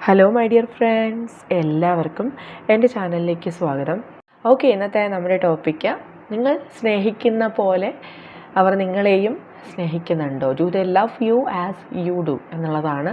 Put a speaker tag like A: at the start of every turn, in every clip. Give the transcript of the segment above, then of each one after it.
A: Hello my dear friends എല്ലാവർക്കും എന്റെ ചാനലിലേക്ക് സ്വാഗതം. ഓക്കെ ഇന്നത്തെ നമ്മുടെ ടോപ്പിക്ക് നിങ്ങൾ സ്നേഹിക്കുന്ന പോലെ അവർ നിങ്ങളെയും സ്നേഹിക്കുന്നുണ്ടോ. Do they love you as you do എന്നുള്ളതാണ്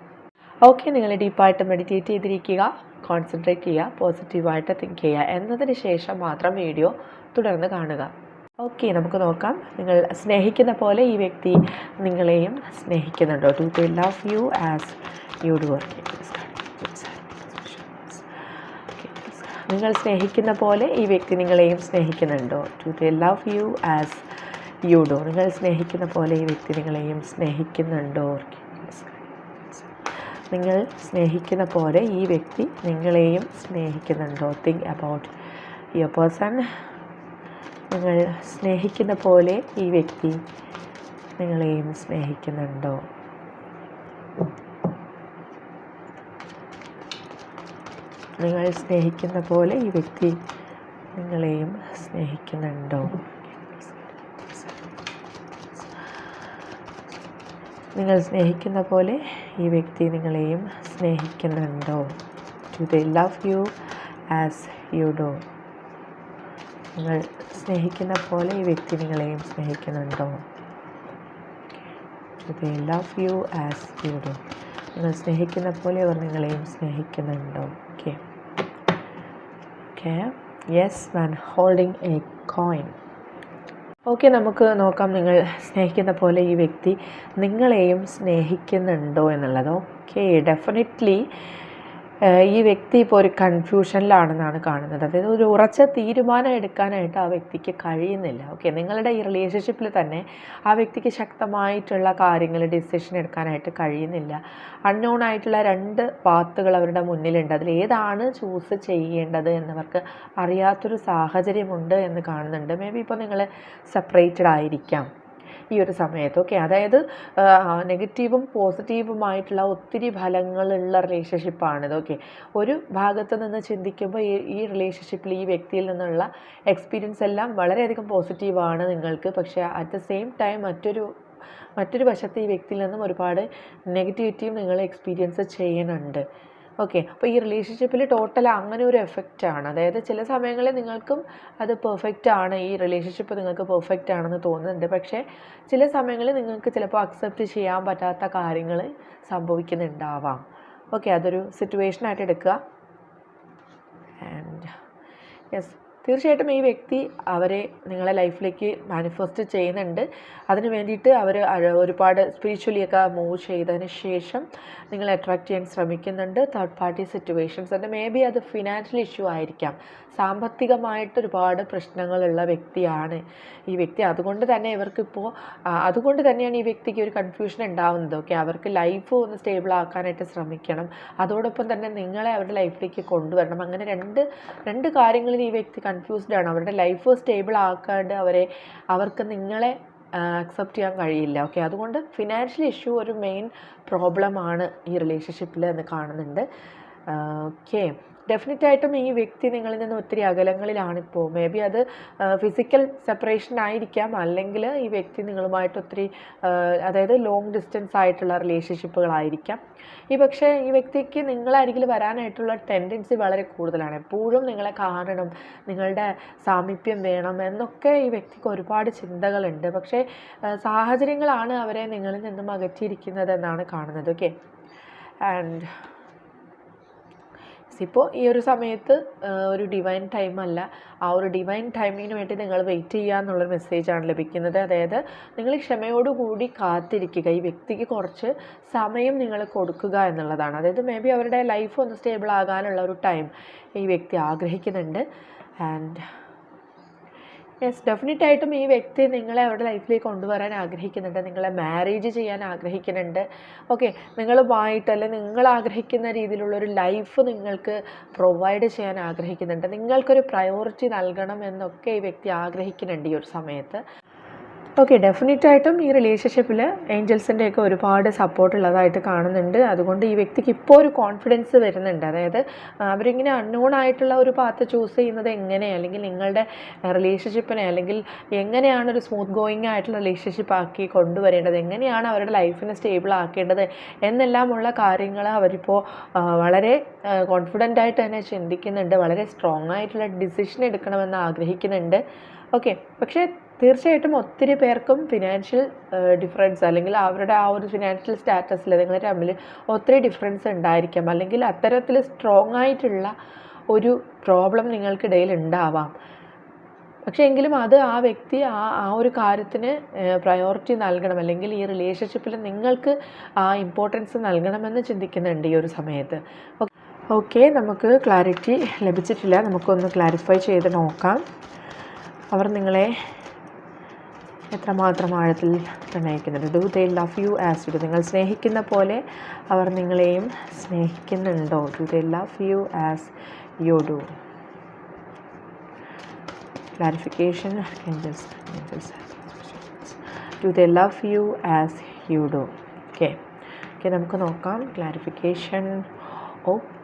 A: ഓക്കെ നിങ്ങൾ ഡീപ്പായിട്ട് മെഡിറ്റേറ്റ് ചെയ്തിരിക്കുക കോൺസെൻട്രേറ്റ് ചെയ്യുക പോസിറ്റീവായിട്ട് തിങ്ക് ചെയ്യുക. എന്നതിന് ശേഷം മാത്രം വീഡിയോ തുടർന്ന് കാണുക. ഓക്കെ നമുക്ക് നോക്കാം. നിങ്ങൾ സ്നേഹിക്കുന്ന പോലെ ഈ വ്യക്തി നിങ്ങളെയും സ്നേഹിക്കുന്നുണ്ടോ? Do they love you as you do നിങ്ങൾ സ്നേഹിക്കുന്ന പോലെ ഈ വ്യക്തി നിങ്ങളെയും സ്നേഹിക്കുന്നുണ്ടോ? Do they love you as you do നിങ്ങൾ സ്നേഹിക്കുന്ന പോലെ ഈ വ്യക്തി നിങ്ങളെയും സ്നേഹിക്കുന്നുണ്ടോ? നിങ്ങൾ സ്നേഹിക്കുന്ന പോലെ ഈ വ്യക്തി നിങ്ങളെയും സ്നേഹിക്കുന്നുണ്ടോ? തിങ്ക് അബൌട്ട് യുവർ പേഴ്സൺ നിങ്ങൾ സ്നേഹിക്കുന്ന പോലെ ഈ വ്യക്തി നിങ്ങളെയും സ്നേഹിക്കുന്നുണ്ടോ? നിങ്ങൾ സ്നേഹിക്കുന്ന പോലെ ഈ വ്യക്തി നിങ്ങളെയും സ്നേഹിക്കുന്നുണ്ടോ? നിങ്ങൾ സ്നേഹിക്കുന്ന പോലെ ഈ വ്യക്തി നിങ്ങളെയും സ്നേഹിക്കുന്നുണ്ടോ? Do they love you as you do നിങ്ങൾ സ്നേഹിക്കുന്ന പോലെ ഈ വ്യക്തി നിങ്ങളെയും സ്നേഹിക്കുന്നുണ്ടോ? Do they love you as you do നിങ്ങൾ സ്നേഹിക്കുന്ന പോലെ അവർ നിങ്ങളെയും സ്നേഹിക്കുന്നുണ്ടോ? Okay okay yes man holding a coin okay നമുക്ക് നോക്കാം. നിങ്ങൾ സ്നേഹിക്കുന്ന പോലെ ഈ വ്യക്തി നിങ്ങളെയും സ്നേഹിക്കുന്നുണ്ടോ എന്നുള്ളത്. ഓക്കെ ഡെഫിനറ്റ്ലി ഈ വ്യക്തി ഇപ്പോൾ ഒരു കൺഫ്യൂഷനിലാണെന്നാണ് കാണുന്നത്. അതായത് ഒരു ഉറച്ച തീരുമാനം എടുക്കാനായിട്ട് ആ വ്യക്തിക്ക് കഴിയുന്നില്ല. ഓക്കെ നിങ്ങളുടെ ഈ റിലേഷൻഷിപ്പിൽ തന്നെ ആ വ്യക്തിക്ക് ശക്തമായിട്ടുള്ള കാര്യങ്ങൾ ഡിസിഷൻ എടുക്കാനായിട്ട് കഴിയുന്നില്ല. അൺനോൺ ആയിട്ടുള്ള രണ്ട് പാത്തുകൾ അവരുടെ മുന്നിലുണ്ട്. അതിൽ ഏതാണ് ചൂസ് ചെയ്യേണ്ടത് എന്നവർക്ക് അറിയാത്തൊരു സാഹചര്യമുണ്ട് എന്ന് കാണുന്നുണ്ട്. മേ ബി ഇപ്പോൾ നിങ്ങൾ സെപ്പറേറ്റഡ് ആയിരിക്കാം. ഈ ഒരു സമയത്ത് ഓക്കെ അതായത് നെഗറ്റീവും പോസിറ്റീവുമായിട്ടുള്ള ഒത്തിരി ഫലങ്ങളുള്ള റിലേഷൻഷിപ്പാണിത് ഓക്കെ ഒരു ഭാഗത്ത് നിന്ന് ചിന്തിക്കുമ്പോൾ ഈ ഈ റിലേഷൻഷിപ്പിൽ ഈ വ്യക്തിയിൽ നിന്നുള്ള എക്സ്പീരിയൻസ് എല്ലാം വളരെയധികം പോസിറ്റീവാണ് നിങ്ങൾക്ക്. പക്ഷേ അറ്റ് ദ സെയിം ടൈം മറ്റൊരു മറ്റൊരു വശത്ത് ഈ വ്യക്തിയിൽ നിന്നും ഒരുപാട് നെഗറ്റിവിറ്റിയും നിങ്ങൾ എക്സ്പീരിയൻസ് ചെയ്യുന്നുണ്ട്. ഓക്കെ അപ്പോൾ ഈ റിലേഷൻഷിപ്പിൽ ടോട്ടൽ അങ്ങനെ ഒരു എഫക്റ്റ് ആണ്. അതായത് ചില സമയങ്ങളിൽ നിങ്ങൾക്കും അത് പെർഫെക്റ്റ് ആണ്. ഈ റിലേഷൻഷിപ്പ് നിങ്ങൾക്ക് പെർഫെക്റ്റ് ആണെന്ന് തോന്നുന്നുണ്ട്. പക്ഷേ ചില സമയങ്ങളിൽ നിങ്ങൾക്ക് ചിലപ്പോൾ അക്സെപ്റ്റ് ചെയ്യാൻ പറ്റാത്ത കാര്യങ്ങൾ സംഭവിക്കുന്നുണ്ടാവാം. ഓക്കെ അതൊരു സിറ്റുവേഷനായിട്ട് എടുക്കുക. ആൻഡ് യെസ് തീർച്ചയായിട്ടും ഈ വ്യക്തി അവരെ നിങ്ങളെ ലൈഫിലേക്ക് മാനിഫെസ്റ്റ് ചെയ്യുന്നുണ്ട്. അതിന് വേണ്ടിയിട്ട് അവർ ഒരുപാട് സ്പിരിച്വലിയൊക്കെ മൂവ് ചെയ്തതിന് ശേഷം നിങ്ങളെ അട്രാക്റ്റ് ചെയ്യാൻ ശ്രമിക്കുന്നുണ്ട്. തേർഡ് പാർട്ടി സിറ്റുവേഷൻസ് ഉണ്ട് മേ ബി അത് ഫിനാൻഷ്യൽ ഇഷ്യൂ ആയിരിക്കാം. സാമ്പത്തികമായിട്ട് ഒരുപാട് പ്രശ്നങ്ങളുള്ള വ്യക്തിയാണ് ഈ വ്യക്തി. അതുകൊണ്ട് തന്നെ ഇവർക്കിപ്പോൾ അതുകൊണ്ട് തന്നെയാണ് ഈ വ്യക്തിക്ക് ഒരു കൺഫ്യൂഷൻ ഉണ്ടാവുന്നത്. ഓക്കെ അവർക്ക് ലൈഫ് ഒന്ന് സ്റ്റേബിൾ ആക്കാനായിട്ട് ശ്രമിക്കണം. അതോടൊപ്പം തന്നെ നിങ്ങളെ അവരുടെ ലൈഫിലേക്ക് കൊണ്ടുവരണം. അങ്ങനെ രണ്ട് രണ്ട് കാര്യങ്ങളിൽ ഈ വ്യക്തി കൺഫ്യൂസ്ഡ് ആണ്. അവരുടെ ലൈഫ് സ്റ്റേബിൾ ആക്കാണ്ട് അവരെ അവർക്ക് നിങ്ങളെ അക്സെപ്റ്റ് ചെയ്യാൻ കഴിയില്ല. ഓക്കെ അതുകൊണ്ട് ഫിനാൻഷ്യൽ ഇഷ്യൂ ഒരു മെയിൻ പ്രോബ്ലമാണ് ഈ റിലേഷൻഷിപ്പിൽ എന്ന് കാണുന്നുണ്ട്. ഓക്കെ ഡെഫിനറ്റ് ആയിട്ടും ഈ വ്യക്തി നിങ്ങളിൽ നിന്ന് ഒത്തിരി അകലങ്ങളിലാണിപ്പോൾ മേ ബി അത് ഫിസിക്കൽ സെപ്പറേഷൻ ആയിരിക്കാം. അല്ലെങ്കിൽ ഈ വ്യക്തി നിങ്ങളുമായിട്ട് ഒത്തിരി അതായത് ലോങ് ഡിസ്റ്റൻസ് ആയിട്ടുള്ള റിലേഷൻഷിപ്പുകളായിരിക്കാം ഈ പക്ഷേ ഈ വ്യക്തിക്ക് നിങ്ങളരികിൽ വരാനായിട്ടുള്ള ടെൻഡൻസി വളരെ കൂടുതലാണ്. എപ്പോഴും നിങ്ങളെ കാണണം നിങ്ങളുടെ സാമീപ്യം വേണം എന്നൊക്കെ ഈ വ്യക്തിക്ക് ഒരുപാട് ചിന്തകളുണ്ട്. പക്ഷേ സാഹചര്യങ്ങളാണ് അവരെ നിങ്ങളിൽ നിന്നും അകറ്റിയിരിക്കുന്നത് എന്നാണ് കാണുന്നത്. ഓക്കെ ആൻഡ് ഇപ്പോൾ ഈ ഒരു സമയത്ത് ഒരു ഡിവൈൻ ടൈം അല്ല. ആ ഒരു ഡിവൈൻ ടൈമിങ്ങിന് വേണ്ടി നിങ്ങൾ വെയിറ്റ് ചെയ്യുക എന്നുള്ളൊരു മെസ്സേജാണ് ലഭിക്കുന്നത്. അതായത് നിങ്ങൾ ക്ഷമയോടുകൂടി കാത്തിരിക്കുക. ഈ വ്യക്തിക്ക് കുറച്ച് സമയം നിങ്ങൾ കൊടുക്കുക എന്നുള്ളതാണ്. അതായത് മേ ബി അവരുടെ ലൈഫ് ഒന്ന് സ്റ്റേബിൾ ആകാനുള്ള ഒരു ടൈം ഈ വ്യക്തി ആഗ്രഹിക്കുന്നുണ്ട്. ആൻഡ് യെസ് ഡെഫിനറ്റ് ആയിട്ടും ഈ വ്യക്തി നിങ്ങളെ അവരുടെ ലൈഫിലേക്ക് കൊണ്ടുവരാൻ ആഗ്രഹിക്കുന്നുണ്ട്. നിങ്ങളെ മാരേജ് ചെയ്യാൻ ആഗ്രഹിക്കുന്നുണ്ട്. ഓക്കെ നിങ്ങളുമായിട്ട് അല്ലെങ്കിൽ നിങ്ങൾ ആഗ്രഹിക്കുന്ന രീതിയിലുള്ളൊരു ലൈഫ് നിങ്ങൾക്ക് പ്രൊവൈഡ് ചെയ്യാൻ ആഗ്രഹിക്കുന്നുണ്ട്. നിങ്ങൾക്കൊരു പ്രയോറിറ്റി നൽകണം എന്നൊക്കെ ഈ വ്യക്തി ആഗ്രഹിക്കുന്നുണ്ട് ഈ ഒരു സമയത്ത്. ഓക്കെ ഡെഫിനറ്റ് ആയിട്ടും ഈ റിലേഷൻഷിപ്പിൽ ഏഞ്ചൽസിന്റെയൊക്കെ ഒരുപാട് സപ്പോർട്ട് ഉള്ളതായിട്ട് കാണുന്നുണ്ട്. അതുകൊണ്ട് ഈ വ്യക്തിക്ക് ഇപ്പോൾ ഒരു കോൺഫിഡൻസ് വരുന്നുണ്ട്. അതായത് അവരിങ്ങനെ അൺനോൺ ആയിട്ടുള്ള ഒരു പാത്ത് ചൂസ് ചെയ്യുന്നത് എങ്ങനെ അല്ലെങ്കിൽ നിങ്ങളുടെ റിലേഷൻഷിപ്പിനെ അല്ലെങ്കിൽ എങ്ങനെയാണ് ഒരു സ്മൂത്ത് ഗോയിങ് ആയിട്ടുള്ള റിലേഷൻഷിപ്പ് ആക്കി കൊണ്ടുവരേണ്ടത് എങ്ങനെയാണ് അവരുടെ ലൈഫിനെ സ്റ്റേബിൾ ആക്കേണ്ടത് എന്നെല്ലാമുള്ള കാര്യങ്ങൾ അവരിപ്പോൾ വളരെ കോൺഫിഡന്റ് ആയിട്ട് തന്നെ ചിന്തിക്കുന്നുണ്ട്. വളരെ സ്ട്രോങ് ആയിട്ടുള്ള ഡിസിഷൻ എടുക്കണമെന്ന് ആഗ്രഹിക്കുന്നുണ്ട്. ഓക്കെ പക്ഷേ തീർച്ചയായിട്ടും ഒത്തിരി പേർക്കും ഫിനാൻഷ്യൽ ഡിഫറൻസ് അല്ലെങ്കിൽ അവരുടെ ആ ഒരു ഫിനാൻഷ്യൽ സ്റ്റാറ്റസിൽ നിങ്ങൾ തമ്മിൽ ഒത്തിരി ഡിഫറൻസ് ഉണ്ടായിരിക്കാം. അല്ലെങ്കിൽ അത്തരത്തിൽ സ്ട്രോങ് ആയിട്ടുള്ള ഒരു പ്രോബ്ലം നിങ്ങൾക്കിടയിൽ ഉണ്ടാവാം. പക്ഷേ എങ്കിലും അത് ആ വ്യക്തി ആ ആ ഒരു കാര്യത്തിന് പ്രയോറിറ്റി നൽകണം. അല്ലെങ്കിൽ ഈ റിലേഷൻഷിപ്പിൽ നിങ്ങൾക്ക് ആ ഇമ്പോർട്ടൻസ് നൽകണമെന്ന് ചിന്തിക്കുന്നുണ്ട് ഈ ഒരു സമയത്ത്. ഓക്കെ നമുക്ക് ക്ലാരിറ്റി ലഭിച്ചിട്ടില്ല. നമുക്കൊന്ന് ക്ലാരിഫൈ ചെയ്ത് നോക്കാം. അവർ നിങ്ങളെ എത്രമാത്രം ആഴത്തിൽ പ്രണയിക്കുന്നുണ്ട് do they love you as you നിങ്ങൾ സ്നേഹിക്കുന്ന പോലെ അവർ നിങ്ങളെയും സ്നേഹിക്കുന്നുണ്ടോ? Do they love you as you do clarification do they love you as you do okay okay നമുക്ക് നോക്കാം. ക്ലാരിഫിക്കേഷൻ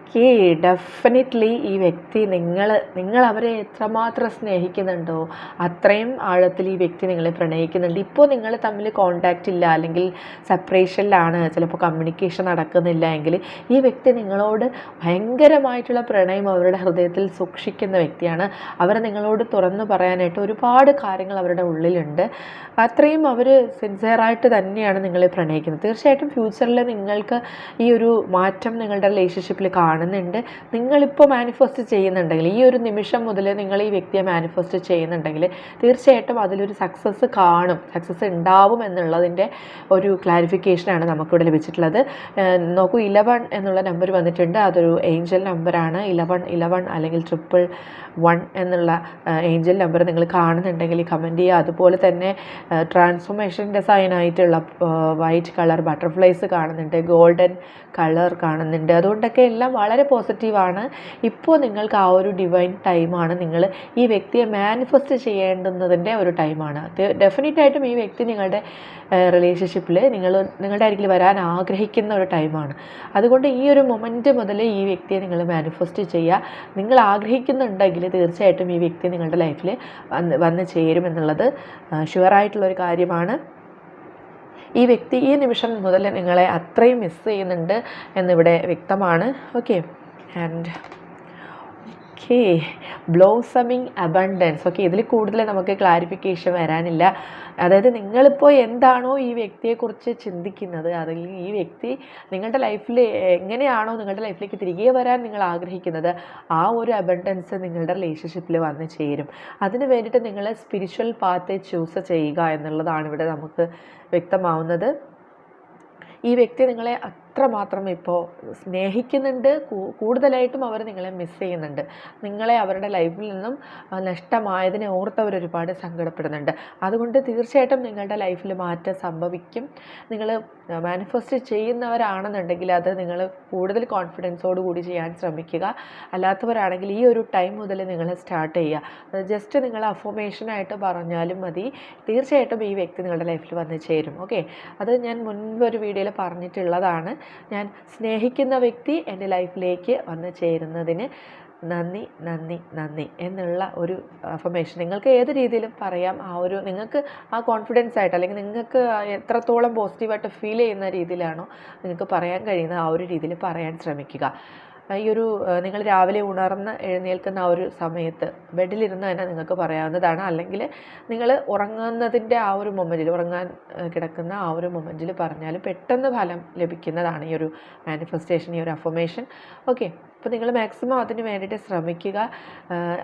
A: ഓക്കെ ഡെഫിനറ്റ്ലി ഈ വ്യക്തി നിങ്ങൾ നിങ്ങൾ അവരെ എത്രമാത്രം സ്നേഹിക്കുന്നുണ്ടോ അത്രയും ആഴത്തിൽ ഈ വ്യക്തി നിങ്ങളെ പ്രണയിക്കുന്നുണ്ട്. ഇപ്പോൾ നിങ്ങൾ തമ്മിൽ കോണ്ടാക്റ്റ് ഇല്ല അല്ലെങ്കിൽ സെപ്പറേഷനിലാണ് ചിലപ്പോൾ കമ്മ്യൂണിക്കേഷൻ നടക്കുന്നില്ല എങ്കിൽ ഈ വ്യക്തി നിങ്ങളോട് ഭയങ്കരമായിട്ടുള്ള പ്രണയം അവരുടെ ഹൃദയത്തിൽ സൂക്ഷിക്കുന്ന വ്യക്തിയാണ്. അവർ നിങ്ങളോട് തുറന്നു പറയാനായിട്ട് ഒരുപാട് കാര്യങ്ങൾ അവരുടെ ഉള്ളിലുണ്ട്. അത്രയും അവർ സിൻസിയറായിട്ട് തന്നെയാണ് നിങ്ങളെ പ്രണയിക്കുന്നത്. തീർച്ചയായിട്ടും ഫ്യൂച്ചറിൽ നിങ്ങൾക്ക് ഈ ഒരു മാറ്റം നിങ്ങളുടെ റിലേഷൻഷിപ്പിൽ കാണുന്നുണ്ട്. നിങ്ങളിപ്പോൾ മാനിഫെസ്റ്റ് ചെയ്യുന്നുണ്ടെങ്കിൽ ഈ ഒരു നിമിഷം മുതൽ നിങ്ങൾ ഈ വ്യക്തിയെ മാനിഫെസ്റ്റ് ചെയ്യുന്നുണ്ടെങ്കിൽ തീർച്ചയായിട്ടും അതിലൊരു സക്സസ് കാണും. സക്സസ് ഉണ്ടാവും എന്നുള്ളതിന്റെ ഒരു ക്ലാരിഫിക്കേഷനാണ് നമുക്കിവിടെ ലഭിച്ചിട്ടുള്ളത്. നോക്കൂ ഇലവൺ എന്നുള്ള നമ്പർ വന്നിട്ടുണ്ട്. അതൊരു ഏഞ്ചൽ നമ്പറാണ് ഇലവൺ ഇലവൺ അല്ലെങ്കിൽ ട്രിപ്പിൾ വൺ എന്നുള്ള ഏഞ്ചൽ നമ്പർ നിങ്ങൾ കാണുന്നുണ്ടെങ്കിൽ കമന്റ് ചെയ്യുക. അതുപോലെ തന്നെ ട്രാൻസ്ഫോർമേഷന്റെ സൈനായിട്ടുള്ള വൈറ്റ് കളർ ബട്ടർഫ്ലൈസ് കാണുന്നുണ്ട്. ഗോൾഡൻ കളർ കാണുന്നുണ്ട്. അതുകൊണ്ടൊക്കെ എല്ലാം വളരെ പോസിറ്റീവാണ് ഇപ്പോൾ നിങ്ങൾക്ക് ആ ഒരു ഡിവൈൻ ടൈമാണ് നിങ്ങൾ ഈ വ്യക്തിയെ മാനിഫെസ്റ്റ് ചെയ്യേണ്ടുന്നതിന്റെ ഒരു ടൈമാണ് ഡെഫിനറ്റ് ആയിട്ടും ഈ വ്യക്തി നിങ്ങളുടെ റിലേഷൻഷിപ്പിൽ നിങ്ങൾ നിങ്ങളുടെ അരികിൽ വരാൻ ആഗ്രഹിക്കുന്ന ഒരു ടൈമാണ് അതുകൊണ്ട് ഈ ഒരു മൊമെന്റ് മുതൽ ഈ വ്യക്തിയെ നിങ്ങൾ മാനിഫെസ്റ്റ് ചെയ്യുക. നിങ്ങൾ ആഗ്രഹിക്കുന്നുണ്ടെങ്കിൽ തീർച്ചയായിട്ടും ഈ വ്യക്തി നിങ്ങളുടെ ലൈഫിൽ വന്ന് വന്ന് ചേരുമെന്നുള്ളത് ഷുവറായിട്ടുള്ളൊരു കാര്യമാണ്. ഈ വ്യക്തി ഈ നിമിഷം മുതൽ നിങ്ങളെ അത്രയും മിസ് ചെയ്യുന്നുണ്ട് എന്നിവിടെ വ്യക്തമാണ്. Okay and okay blossoming abundance okay ഇതിൽ കൂടുതൽ നമുക്ക് ക്ലാരിഫിക്കേഷൻ വരാനില്ല. അതായത് നിങ്ങളിപ്പോൾ എന്താണോ ഈ വ്യക്തിയെക്കുറിച്ച് ചിന്തിക്കുന്നത് അല്ലെങ്കിൽ ഈ വ്യക്തി നിങ്ങളുടെ ലൈഫിൽ എങ്ങനെയാണോ നിങ്ങളുടെ ലൈഫിലേക്ക് തിരികെ വരാൻ നിങ്ങൾ ആഗ്രഹിക്കുന്നത് ആ ഒരു അബണ്ടൻസ് നിങ്ങളുടെ റിലേഷൻഷിപ്പിൽ വന്ന് ചേരും. അതിന് വേണ്ടിയിട്ട് നിങ്ങൾ സ്പിരിച്വൽ പാത്ത് ചൂസ് ചെയ്യുക എന്നുള്ളതാണ് ഇവിടെ നമുക്ക് വ്യക്തമാവുന്നത്. ഈ വ്യക്തി നിങ്ങളെ അത്രമാത്രം ഇപ്പോൾ സ്നേഹിക്കുന്നുണ്ട് കൂടുതലായിട്ടും അവർ നിങ്ങളെ മിസ് ചെയ്യുന്നുണ്ട്. നിങ്ങളെ അവരുടെ ലൈഫിൽ നിന്നും നഷ്ടമായതിനെ ഓർത്ത് അവർ ഒരുപാട് സങ്കടപ്പെടുന്നുണ്ട്. അതുകൊണ്ട് തീർച്ചയായിട്ടും നിങ്ങളുടെ ലൈഫിൽ മാറ്റം സംഭവിക്കും. നിങ്ങൾ മാനിഫെസ്റ്റ് ചെയ്യുന്നവരാണെന്നുണ്ടെങ്കിൽ അത് നിങ്ങൾ കൂടുതൽ കോൺഫിഡൻസോട് കൂടി ചെയ്യാൻ ശ്രമിക്കുക. അല്ലാത്തവരാണെങ്കിൽ ഈ ഒരു ടൈം മുതൽ നിങ്ങൾ സ്റ്റാർട്ട് ചെയ്യുക. ജസ്റ്റ് നിങ്ങൾ അഫോമേഷനായിട്ട് പറഞ്ഞാലും മതി. തീർച്ചയായിട്ടും ഈ വ്യക്തി നിങ്ങളുടെ ലൈഫിൽ വന്ന് ചേരും. ഓക്കെ അത് ഞാൻ മുൻപ് ഒരു വീഡിയോയിൽ പറഞ്ഞിട്ടുള്ളതാണ്. ഞാൻ സ്നേഹിക്കുന്ന വ്യക്തി എന്റെ ലൈഫിലേക്ക് വന്ന് ചേരുന്നതിന് നന്ദി നന്ദി നന്ദി എന്നുള്ള ഒരു അഫർമേഷൻ നിങ്ങൾക്ക് ഏത് രീതിയിലും പറയാം. ആ ഒരു നിങ്ങൾക്ക് ആ കോൺഫിഡൻസ് ആയിട്ട് അല്ലെങ്കിൽ നിങ്ങൾക്ക് എത്രത്തോളം പോസിറ്റീവായിട്ട് ഫീൽ ചെയ്യുന്ന രീതിയിലാണോ നിങ്ങൾക്ക് പറയാൻ കഴിയുന്നത് ആ ഒരു രീതിയിൽ പറയാൻ ശ്രമിക്കുക. ഈ ഒരു നിങ്ങൾ രാവിലെ ഉണർന്ന് എഴുന്നേൽക്കുന്ന ആ ഒരു സമയത്ത് ബെഡിലിരുന്ന് തന്നെ നിങ്ങൾക്ക് പറയാവുന്നതാണ്. അല്ലെങ്കിൽ നിങ്ങൾ ഉറങ്ങുന്നതിന്റെ ആ ഒരു മൊമെന്റിൽ ഉറങ്ങാൻ കിടക്കുന്ന ആ ഒരു മൊമെന്റിൽ പറഞ്ഞാലും പെട്ടെന്ന് ഫലം ലഭിക്കുന്നതാണ് ഈ ഒരു മാനിഫെസ്റ്റേഷൻ ഈ ഒരു അഫർമേഷൻ ഓക്കെ അപ്പോൾ നിങ്ങൾ മാക്സിമം അതിന് വേണ്ടിയിട്ട് ശ്രമിക്കുക.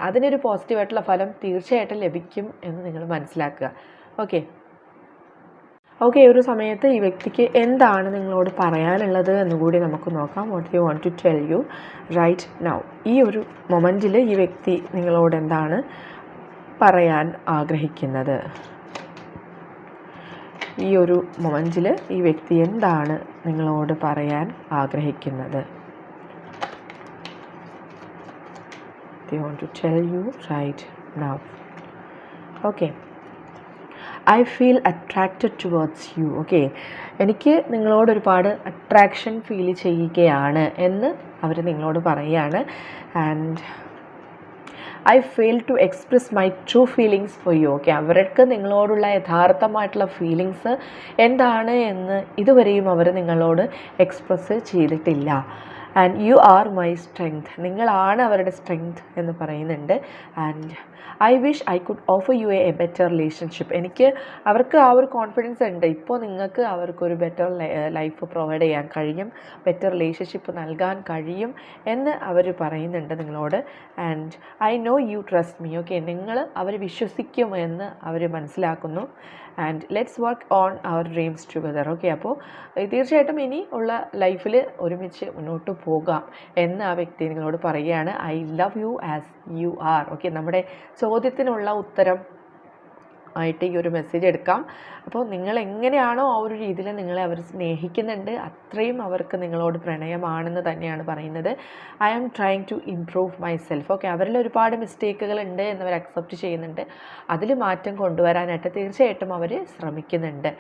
A: അതിനൊരു പോസിറ്റീവായിട്ടുള്ള ഫലം തീർച്ചയായിട്ടും ലഭിക്കും എന്ന് നിങ്ങൾ മനസ്സിലാക്കുക. ഓക്കെ ഓക്കെ ഒരു സമയത്ത് ഈ വ്യക്തിക്ക് എന്താണ് നിങ്ങളോട് പറയാനുള്ളത് എന്നുകൂടി നമുക്ക് നോക്കാം. What you want to tell you right now ഈ ഒരു മൊമെന്റിൽ ഈ വ്യക്തി നിങ്ങളോട് എന്താണ് പറയാൻ ആഗ്രഹിക്കുന്നത്? ഈ ഒരു മൊമെന്റിൽ ഈ വ്യക്തി എന്താണ് നിങ്ങളോട് പറയാൻ ആഗ്രഹിക്കുന്നത്? To tell you right now okay I feel attracted towards you okay എനിക്ക് നിങ്ങളോട് ഒരുപാട് അട്രാക്ഷൻ ഫീൽ ചെയ്യുകയാണ് എന്ന് അവർ നിങ്ങളോട് പറയുകയാണ് and I fail to express my true feelings for you okay അവർക്ക് നിങ്ങളോടുള്ള യഥാർത്ഥമായിട്ടുള്ള ഫീലിങ്സ് എന്താണ് എന്ന് ഇതുവരെയും അവർ നിങ്ങളോട് എക്സ്പ്രസ് ചെയ്തിട്ടില്ല. And you are my strength നിങ്ങളാണ് അവരുടെ സ്ട്രെങ്ത് എന്ന് പറയുന്നുണ്ട്. And I wish I could offer you a better relationship എനിക്ക് അവർക്ക് ആ ഒരു കോൺഫിഡൻസ് ഉണ്ട്. ഇപ്പോൾ നിങ്ങൾക്ക് അവർക്കൊരു ബെറ്റർ ലൈഫ് പ്രൊവൈഡ് ചെയ്യാൻ കഴിയും. ബെറ്റർ റിലേഷൻഷിപ്പ് നൽകാൻ കഴിയും എന്ന് അവർ പറയുന്നുണ്ട് നിങ്ങളോട്. And I know you trust me okay നിങ്ങൾ അവർ വിശ്വസിക്കുമെന്ന് അവർ മനസ്സിലാക്കുന്നു. And let's work on our dreams together okay അപ്പോൾ തീർച്ചയായിട്ടും ഇനി ഉള്ള ലൈഫിൽ ഒരുമിച്ച് മുന്നോട്ട് പോകാം എന്ന് ആ വ്യക്തി നിങ്ങളോട് പറയുകയാണ്. I love you as you are okay നമ്മുടെ ചോദ്യത്തിനുള്ള ഉത്തരം ആയിട്ട് ഈ ഒരു മെസ്സേജ് എടുക്കാം. അപ്പോൾ നിങ്ങൾ എങ്ങനെയാണോ ആ ഒരു രീതിയിൽ നിങ്ങളെ അവർ സ്നേഹിക്കുന്നുണ്ട് അത്രയും അവർക്ക് നിങ്ങളോട് പ്രണയമാണെന്ന് തന്നെയാണ് പറയുന്നത്. I am trying to improve myself okay അവരിൽ ഒരുപാട് മിസ്റ്റേക്കുകൾ ഉണ്ട് എന്നവർ അക്സെപ്റ്റ് ചെയ്യുന്നുണ്ട്. അതിൽ മാറ്റം കൊണ്ടുവരാനായിട്ട് തീർച്ചയായിട്ടും അവർ ശ്രമിക്കുന്നുണ്ട്.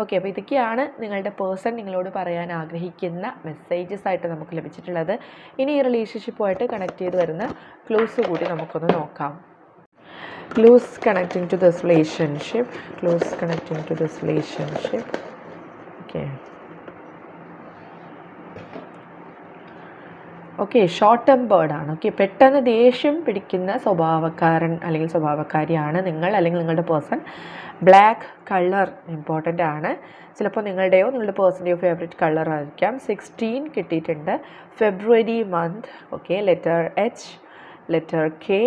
A: ഓക്കെ അപ്പോൾ ഇതൊക്കെയാണ് നിങ്ങളുടെ പേഴ്സൺ നിങ്ങളോട് പറയാൻ ആഗ്രഹിക്കുന്ന മെസ്സേജസ് ആയിട്ട് നമുക്ക് ലഭിച്ചിട്ടുള്ളത്. ഇനി ഈ റിലേഷൻഷിപ്പുമായിട്ട് കണക്ട് ചെയ്ത് വരുന്ന ക്ലൂസ് കൂടി നമുക്കൊന്ന് നോക്കാം. Clues connecting to this relationship clues connecting to this relationship okay. Okay short tempered ആണ്. ഓക്കെ പെട്ടെന്ന് ദേഷ്യം പിടിക്കുന്ന സ്വഭാവക്കാരൻ അല്ലെങ്കിൽ സ്വഭാവക്കാരിയാണ് നിങ്ങൾ അല്ലെങ്കിൽ നിങ്ങളുടെ പേഴ്സൺ ബ്ലാക്ക് കളർ ഇമ്പോർട്ടന്റ് ആണ്. ചിലപ്പോൾ നിങ്ങളുടെയോ നിങ്ങളുടെ പേഴ്സന്റെയോ ഫേവറേറ്റ് കളർ ആയിരിക്കാം. സിക്സ്റ്റീൻ കിട്ടിയിട്ടുണ്ട്. February month okay letter H letter K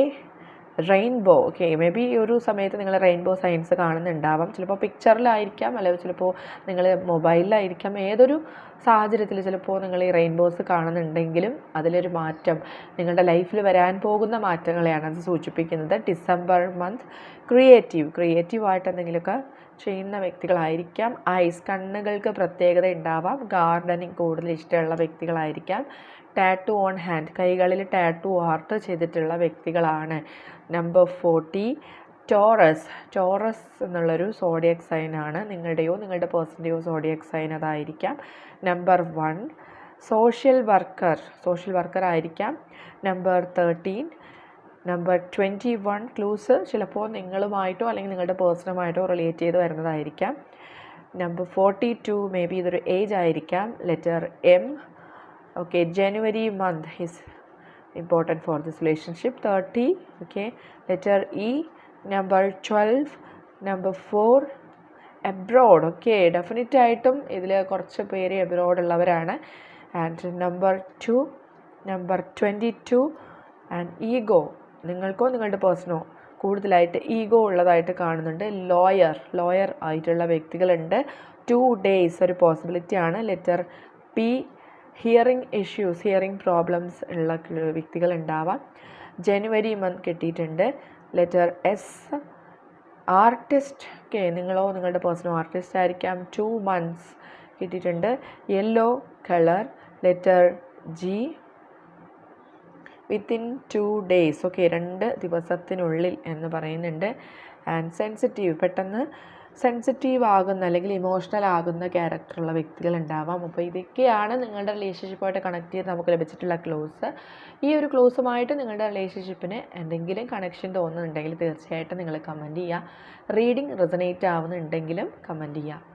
A: rainbow okay maybe ഈ ഒരു സമയത്ത് നിങ്ങൾ റെയിൻബോ സൈൻസ് കാണുന്നുണ്ടാവാം. ചിലപ്പോൾ പിക്ചറിലായിരിക്കാം അല്ലെങ്കിൽ ചിലപ്പോൾ നിങ്ങൾ മൊബൈലിലായിരിക്കാം ഏതൊരു സാഹചര്യത്തിൽ ചിലപ്പോൾ നിങ്ങൾ ഈ റെയിൻബോസ് കാണുന്നുണ്ടെങ്കിലും അതിലൊരു മാറ്റം നിങ്ങളുടെ ലൈഫിൽ വരാൻ പോകുന്ന മാറ്റങ്ങളെയാണ് അത് സൂചിപ്പിക്കുന്നത്. ഡിസംബർ മന്ത് ക്രിയേറ്റീവ് ക്രിയേറ്റീവായിട്ട് എന്തെങ്കിലുമൊക്കെ ചെയ്യുന്ന വ്യക്തികളായിരിക്കാം. ഐസ് കണ്ണുകൾക്ക് പ്രത്യേകത ഉണ്ടാവാം. ഗാർഡനിങ് കൂടുതൽ ഇഷ്ടമുള്ള വ്യക്തികളായിരിക്കാം. ടാറ്റു ഓൺ ഹാൻഡ് കൈകളിൽ ടാറ്റു ആർട്ട് ചെയ്തിട്ടുള്ള വ്യക്തികളാണ്. Number forty Taurus. ടോറസ് എന്നുള്ളൊരു സോഡിയക് സൈൻ ആണ്. നിങ്ങളുടെയോ നിങ്ങളുടെ പേഴ്സന്റെയോ സോഡിയക് സൈൻ അതായിരിക്കാം. Number one social worker. Social worker ആയിരിക്കാം. Number thirteen number twenty one clues ചിലപ്പോൾ നിങ്ങളുമായിട്ടോ അല്ലെങ്കിൽ നിങ്ങളുടെ പേഴ്സണുമായിട്ടോ റിലേറ്റ് ചെയ്ത് വരുന്നതായിരിക്കാം. Number forty two maybe ഇതൊരു ഏജ് ആയിരിക്കാം. Letter M okay January month is important for this relationship thirty okay letter E number twelve number four abroad okay definite ആയിട്ടും ഇതിൽ കുറച്ച് പേര് എബ്രോഡ് ഉള്ളവരാണ്. And number two number twenty two and ego നിങ്ങൾക്കോ നിങ്ങളുടെ പേഴ്സണോ കൂടുതലായിട്ട് ego ഉള്ളതായിട്ട് കാണുന്നുണ്ട്. ലോയർ ലോയർ ആയിട്ടുള്ള വ്യക്തികളുണ്ട്. ടു ഡേയ്സ് ഒരു പോസിബിലിറ്റിയാണ് letter P hearing issues hearing problems ഉള്ള വ്യക്തികൾ ഉണ്ടാവാം. ജനുവരി മന്ത് കിട്ടിയിട്ടുണ്ട്. ലെറ്റർ എസ് ആർട്ടിസ്റ്റ് ഒക്കെ നിങ്ങളോ നിങ്ങളുടെ പേഴ്സണോ ആർട്ടിസ്റ്റ് ആയിരിക്കാം. ടു മന്ത്സ് കിട്ടിയിട്ടുണ്ട്. Yellow colour letter G within two days okay രണ്ട് ദിവസത്തിനുള്ളിൽ എന്ന് പറയുന്നുണ്ട്. ആൻഡ് സെൻസിറ്റീവ് പെട്ടെന്ന് സെൻസിറ്റീവ് ആകുന്ന അല്ലെങ്കിൽ ഇമോഷണൽ ആകുന്ന ക്യാരക്ടറുള്ള വ്യക്തികൾ ഉണ്ടാവാം അപ്പോൾ ഇതൊക്കെയാണ് നിങ്ങളുടെ റിലേഷൻഷിപ്പായിട്ട് കണക്ട് ചെയ്ത് നമുക്ക് ലഭിച്ചിട്ടുള്ള ക്ലോസ് ഈ ഒരു ക്ലോസുമായിട്ട് നിങ്ങളുടെ റിലേഷൻഷിപ്പിന് എന്തെങ്കിലും കണക്ഷൻ തോന്നുന്നുണ്ടെങ്കിൽ തീർച്ചയായിട്ടും നിങ്ങൾ കമന്റ് ചെയ്യുക. റീഡിംഗ് റെസനേറ്റ് ആവുന്നുണ്ടെങ്കിലും കമന്റ് ചെയ്യുക.